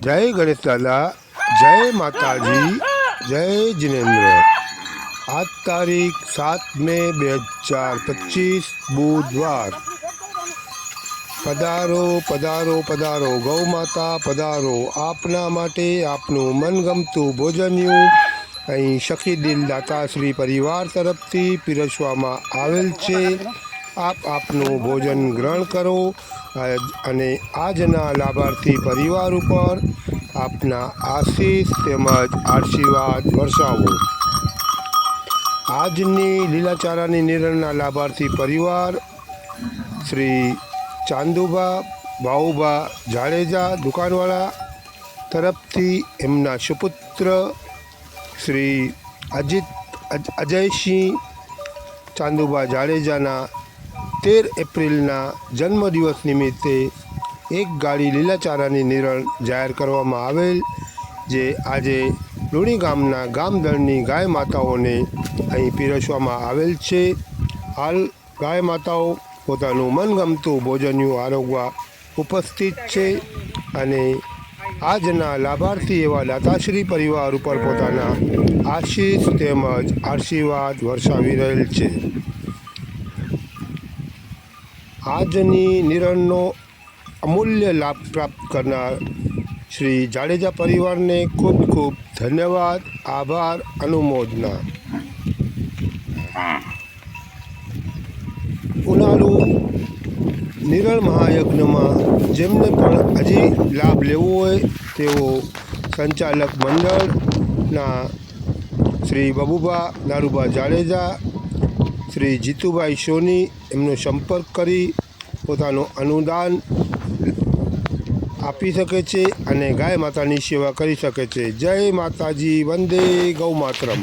જય ગણેશ દાદા, જય માતાજી, જય જિનેન્દ્ર. આજ તારીખ સાત મે બે હજાર પચીસ, બુધવાર. પધારો પધારો પધારો, ગૌ માતા, પધારો. આપના માટે આપનું મનગમતું ભોજન્યું અહીં સખી દિલ દાતાશ્રી પરિવાર તરફથી પીરસવામાં આવેલ છે. આપ આપનું ભોજન ગ્રહણ કરો. અને આજના લાભાર્થી પરિવાર ઉપર આપના આશીષ તેમજ આશીર્વાદ વરસાવો. આજની લીલાચારાની નિરણના લાભાર્થી પરિવાર શ્રી ચાંદુબા બાઉબા જાડેજા દુકાનવાળા તરફથી એમના સુપુત્ર શ્રી અજીત અજયસિંહ ચાંદુબા જાડેજાના તેર એપ્રિલના જન્મદિવસ નિમિત્તે એક ગાડી લીલાચારાની નિરણ જાહેર કરવામાં આવેલ, જે આજે લુણી ગામના ગામદળની ગાય માતાઓને અહીં પીરસવામાં આવેલ છે. હાલ ગાય માતાઓ પોતાનું મનગમતું ભોજન્યું આરોગવા ઉપસ્થિત છે અને આજના લાભાર્થી એવા દાતાશ્રી પરિવાર ઉપર પોતાના આશીષ તેમજ આશીર્વાદ વરસાવી રહેલ છે. આજની નિરણનો અમૂલ્ય લાભ પ્રાપ્ત કરનાર શ્રી જાડેજા પરિવારને ખૂબ ખૂબ ધન્યવાદ, આભાર, અનુમોદના. ઉનાળુ નિરણ મહાયજ્ઞમાં જેમને પણ હજી લાભ લેવો હોય તેઓ સંચાલક મંડળના શ્રી બબુભા નારુભા જાડેજા શ્રી જીતુભાઈ સોની એમનો સંપર્ક કરી પોતાનું અનુદાન આપી શકે છે અને ગાય માતાની સેવા કરી શકે છે. જય માતાજી, વંદે ગૌ માતરમ